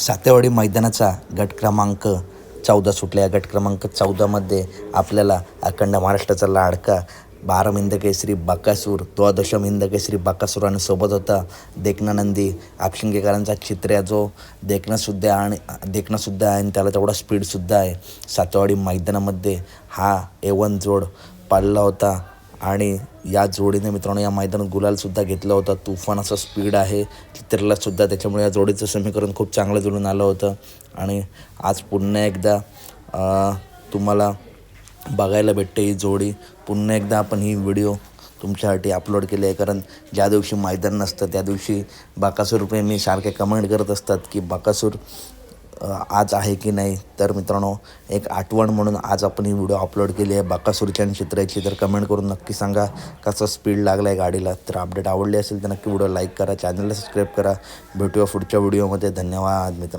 सातेवाडी मैदानाचा गट क्रमांक चौदा सुटला. या गट क्रमांक चौदामध्ये आपल्याला अखंड महाराष्ट्राचा लाडका बारा हिंदकेसरी बाकासूर द्वादशम हिंदकेसरी बाकासूर आणि सोबत होता देखनानंदी आपशिंगेकरांचा चित्र्या जो देखणंसुद्धा आणि देखणंसुद्धा आहे आणि त्याला तेवढा स्पीडसुद्धा आहे. सातेवाडी मैदानामध्ये हा एवन जोड पाळला होता. आणि या जोडीने मित्रांनो या मैदानात गुलालसुद्धा घेतला होता. तुफान असं स्पीड आहे. चित्रलासुद्धा त्याच्यामुळे या जोडीचं समीकरण खूप चांगलं जुळून आलं होतं. आणि आज पुन्हा एकदा तुम्हाला बघायला भेटते ही जोडी. पुन्हा एकदा आपण ही व्हिडिओ तुमच्यासाठी अपलोड केली आहे. कारण ज्या दिवशी मैदान नसतं त्या दिवशी बाकासूर मी सारखे कमेंट करत असतात की बाकासूर आज आहे की नाही तर मित्रांनो एक आठवण म्हणून आज आपण ही व्हिडिओ अपलोड केली आहे. बाकासुरच्यान आणि चित्राची तर कमेंट करून नक्की सांगा कसा स्पीड लागला आहे गाडीला. तर अपडेट आवडली असेल तर नक्की व्हिडिओ लाईक करा चॅनलला सबस्क्राईब करा. भेटूया पुढच्या व्हिडिओमध्ये धन्यवाद मित्रांनो.